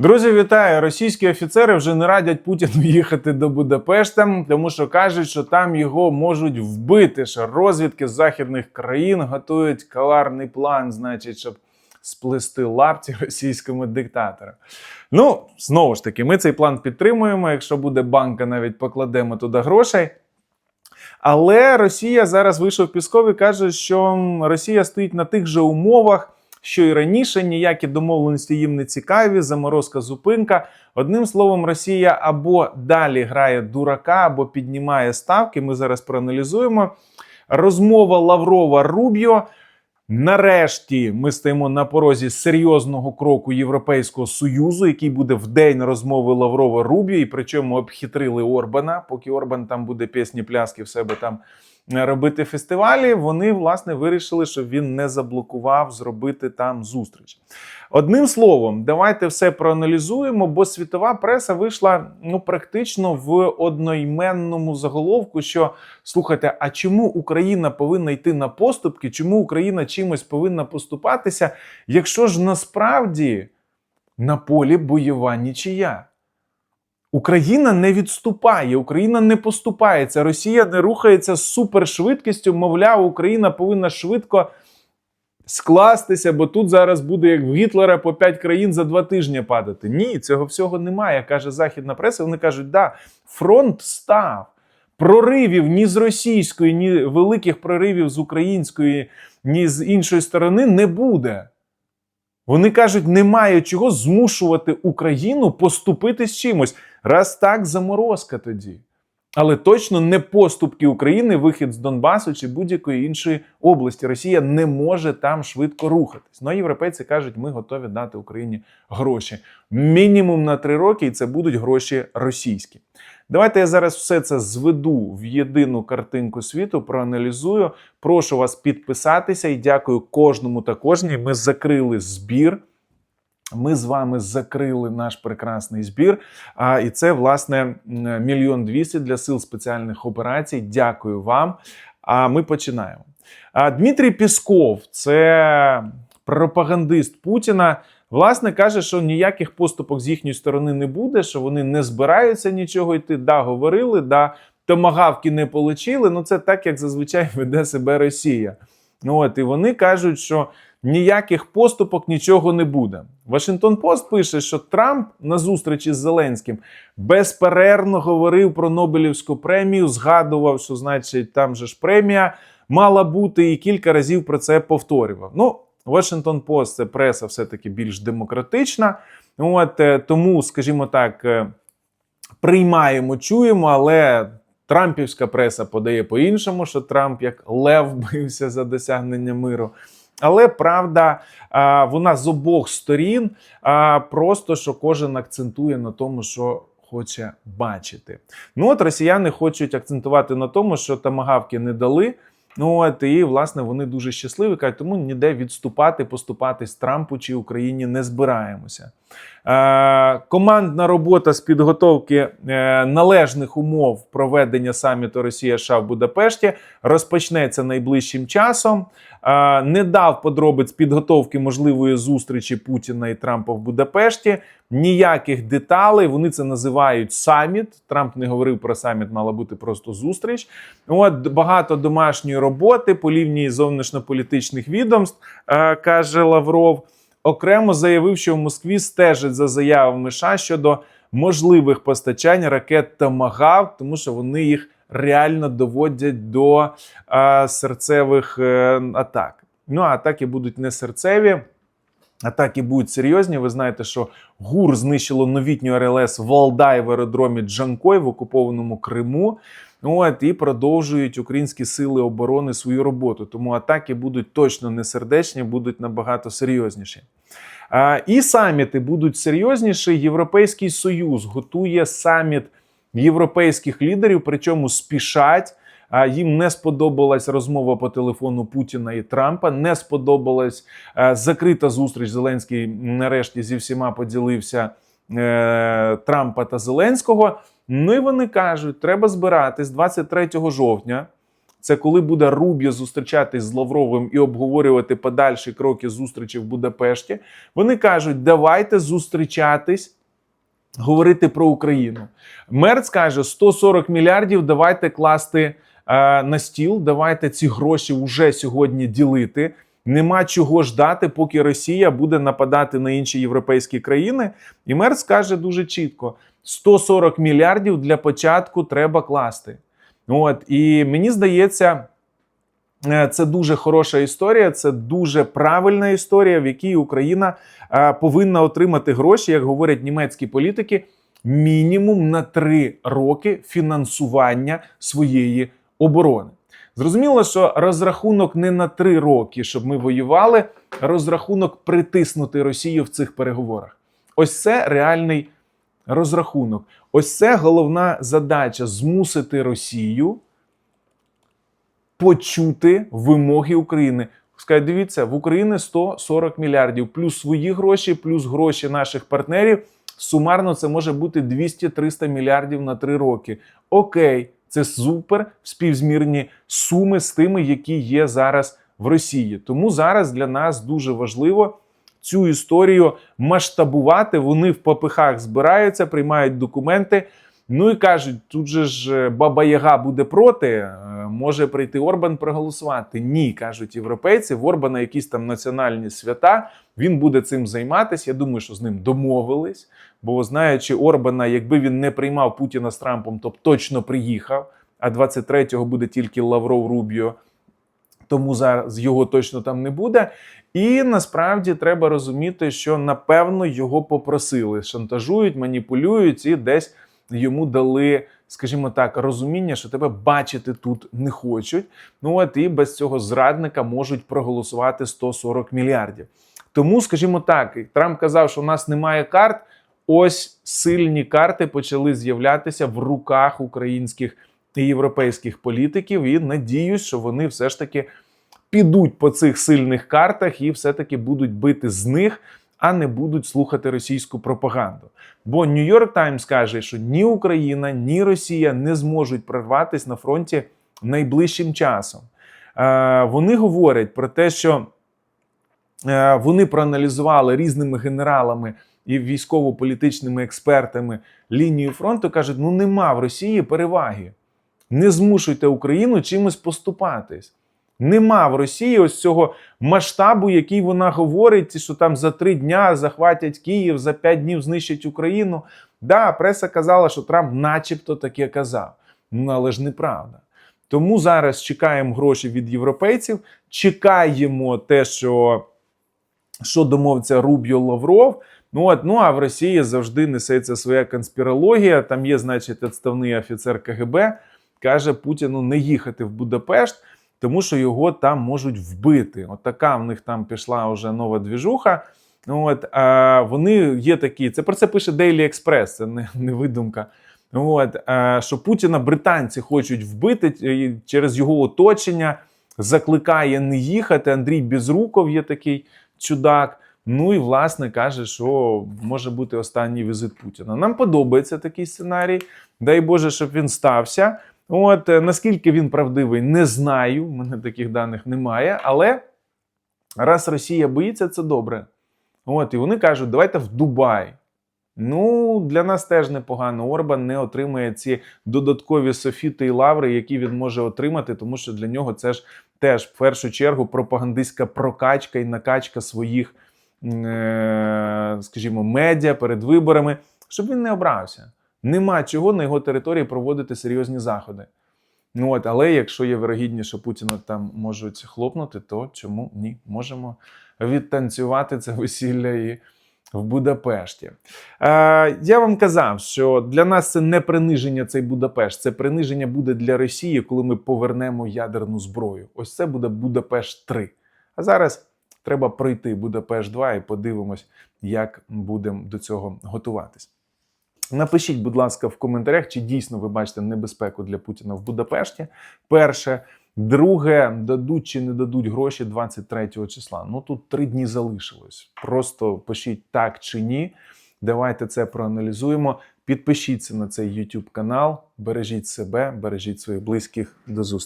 Друзі, вітаю! Російські офіцери вже не радять Путіну їхати до Будапешта, тому що кажуть, що там його можуть вбити. Що розвідки з західних країн готують каларний план, значить, щоб сплести лапті російському диктатору. Ну, знову ж таки, ми цей план підтримуємо. Якщо буде банка, навіть покладемо туди грошей. Але Росія зараз вийшов Пісков і каже, що Росія стоїть на тих же умовах, що і раніше, ніякі домовленості їм не цікаві, заморозка, зупинка. Одним словом, Росія або далі грає дурака, або піднімає ставки. Ми зараз проаналізуємо. Розмова Лаврова Рубіо. Нарешті ми стоїмо на порозі серйозного кроку Європейського союзу, який буде в день розмови Лаврова Рубіо, і причому обхитрили Орбана. Поки Орбан там буде пісні, пляски в себе там робити фестивалі. Вони власне вирішили, щоб він не заблокував зробити там зустріч. Одним словом, давайте все проаналізуємо, бо світова преса вийшла ну практично в одноіменному заголовку. Що слухайте, а чому Україна повинна йти на поступки? Чому Україна чимось повинна поступатися, якщо ж насправді на полі бойова нічия? Україна не відступає, Україна не поступається, Росія не рухається з супершвидкістю. Мовляв, Україна повинна швидко скластися, бо тут зараз буде як в Гітлера по 5 країн за два тижні падати. Ні, цього всього немає. каже західна преса. Вони кажуть, да, фронт став. Проривів ні з російської, ні великих проривів з української, ні з іншої сторони не буде. Вони кажуть, немає чого змушувати Україну поступити з чимось. Раз так, заморозка тоді. Але точно не поступки України, вихід з Донбасу чи будь-якої іншої області. Росія не може там швидко рухатись. Ну а європейці кажуть, ми готові дати Україні гроші. Мінімум на три роки, і це будуть гроші російські. Давайте я зараз все це зведу в єдину картинку світу, проаналізую. Прошу вас підписатися і дякую кожному та кожній. Ми закрили збір. Ми з вами закрили наш прекрасний збір. А і це власне мільйон двісті для сил спеціальних операцій. Дякую вам. А ми починаємо. А Дмитрій Пісков, це пропагандист Путіна. Власне каже, що ніяких поступок з їхньої сторони не буде, що вони не збираються нічого йти. Да, говорили, да, томагавки не получили. Ну це так, як зазвичай веде себе Росія. От і вони кажуть, що ніяких поступок нічого не буде. Вашингтон Пост пише, що Трамп на зустрічі з Зеленським безперервно говорив про Нобелівську премію, згадував, що значить там же ж премія мала бути, і кілька разів про це повторював. Ну, Вашингтон Пост це преса все-таки більш демократична. От е, тому, скажімо так, е, приймаємо, чуємо, але. Трампівська преса подає по-іншому, що Трамп як лев бився за досягнення миру. Але правда, вона з обох сторін, просто що кожен акцентує на тому, що хоче бачити. Ну от росіяни хочуть акцентувати на тому, що тамагавки не дали. Ну от і власне вони дуже щасливі. кажуть, тому ніде відступати, поступатись Трампу чи Україні не збираємося. Е, командна робота з підготовки е, належних умов проведення саміту Росія США в Будапешті розпочнеться найближчим часом. Е, не дав подробиць підготовки можливої зустрічі Путіна і Трампа в Будапешті. Ніяких деталей вони це називають саміт. Трамп не говорив про саміт, мала бути просто зустріч. От багато домашньої роботи по лінії зовнішньополітичних відомств, е, каже Лавров. Окремо заявив, що в Москві стежать за заявами США щодо можливих постачань ракет Томагав, тому що вони їх реально доводять до а, серцевих е, атак. Ну а атаки будуть не серцеві. Атаки будуть серйозні. Ви знаєте, що ГУР знищило новітню РЛС Валдай в аеродромі Джанкой в окупованому Криму. От і продовжують українські сили оборони свою роботу. Тому атаки будуть точно не сердечні, будуть набагато серйозніші. А, І саміти будуть серйозніші. Європейський союз готує саміт європейських лідерів, причому спішать. А їм не сподобалась розмова по телефону Путіна і Трампа. Не сподобалась е, закрита зустріч. Зеленський нарешті зі всіма поділився е, Трампа та Зеленського. Ну і вони кажуть, треба збиратись 23 жовтня Це коли буде Рубіо зустрічатись з Лавровим і обговорювати подальші кроки зустрічі в Будапешті. Вони кажуть, давайте зустрічатись. Говорити про Україну. Мерц каже: 140 мільярдів. Давайте класти на стіл. Давайте ці гроші вже сьогодні ділити. Нема чого ждати, поки Росія буде нападати на інші європейські країни. І Мерц каже дуже чітко: 140 мільярдів для початку треба класти. От і мені здається, е, це дуже хороша історія, це дуже правильна історія, в якій Україна е, повинна отримати гроші, як говорять німецькі політики, мінімум на три роки фінансування своєї оборони. Зрозуміло, що розрахунок не на три роки, щоб ми воювали, розрахунок притиснути Росію в цих переговорах. Ось це реальний розрахунок. Ось це головна задача змусити Росію почути вимоги України. Скажуть, дивіться, в Україні 140 мільярдів, плюс свої гроші, плюс гроші наших партнерів. Сумарно це може бути 200-300 мільярдів на три роки. Окей, це супер співзмірні суми з тими, які є зараз в Росії. Тому зараз для нас дуже важливо цю історію масштабувати. Вони в попихах збираються, приймають документи. Ну і кажуть, тут же ж Баба Яга буде проти, е, може прийти Орбан проголосувати. Ні, кажуть європейці. В Орбана якісь там національні свята. Він буде цим займатися. Я думаю, що з ним домовились. Бо знаючи Орбана, якби він не приймав Путіна з Трампом, то б точно приїхав. А 23-го буде тільки Лавров Рубіо. Тому зараз його точно там не буде. І насправді треба розуміти, що напевно його попросили, шантажують, маніпулюють і десь йому дали, скажімо так, розуміння, що тебе бачити тут не хочуть. Ну от і без цього зрадника можуть проголосувати 140 мільярдів. Тому, скажімо так, Трамп казав, що у нас немає карт. Ось сильні карти почали з'являтися в руках українських і європейських політиків. І надіюсь, що вони все ж таки підуть по цих сильних картах і все-таки будуть бити з них, а не будуть слухати російську пропаганду. Бо Нью-Йорк Таймс каже, що ні Україна, ні Росія не зможуть прорватися на фронті найближчим часом. Е, Вони говорять про те, що е, вони проаналізували різними генералами і військово-політичними експертами лінію фронту. кажуть, ну нема в Росії переваги. Не змушуйте Україну чимось поступатись. Нема в Росії ось цього масштабу, який вона говорить, що там за три дня захватять Київ, за п'ять днів знищать Україну. Да, преса казала, що Трамп, начебто, таке казав. Ну але ж неправда. Тому зараз чекаємо гроші від європейців, чекаємо те, що, що домовиться Рубіо Лавров. Ну от, ну а в Росії завжди несеться своя конспірологія. Там є, значить, відставний офіцер КГБ, каже Путіну не їхати в Будапешт тому що його там можуть вбити. От така в них там пішла вже нова двіжуха. От, а Вони є такі, це про це пише Daily Express, це не, не видумка. От, Що Путіна британці хочуть вбити через його оточення, закликає не їхати. Андрій Безруков є такий чудак. Ну і власне каже, що може бути останній візит Путіна. Нам подобається такий сценарій. Дай Боже, щоб він стався. От е, наскільки він правдивий, не знаю. У мене таких даних немає. Але раз Росія боїться, це добре. От, і вони кажуть, давайте в Дубай. Ну, для нас теж непогано. Орбан не отримує ці додаткові софіти і лаври, які він може отримати, тому що для нього це ж теж в першу чергу пропагандистська прокачка і накачка своїх, е- скажімо, медіа перед виборами, щоб він не обрався. Нема чого на його території проводити серйозні заходи. Ну от, Але якщо є вирогідність, що Путіна там можуть хлопнути, то чому ні? Можемо відтанцювати це весілля і в Будапешті. Е, Я вам казав, що для нас це не приниження цей Будапешт, це приниження буде для Росії, коли ми повернемо ядерну зброю. Ось це буде Будапешт 3. А зараз треба пройти Будапешт 2 і подивимось, як будемо до цього готуватись. Напишіть, будь ласка, в коментарях, чи дійсно ви бачите небезпеку для Путіна в Будапешті. Перше, друге, дадуть чи не дадуть гроші 23 числа. Ну тут три дні залишилось. Просто пишіть так чи ні. Давайте це проаналізуємо. Підпишіться на цей YouTube канал, бережіть себе, бережіть своїх близьких. До зустрічі.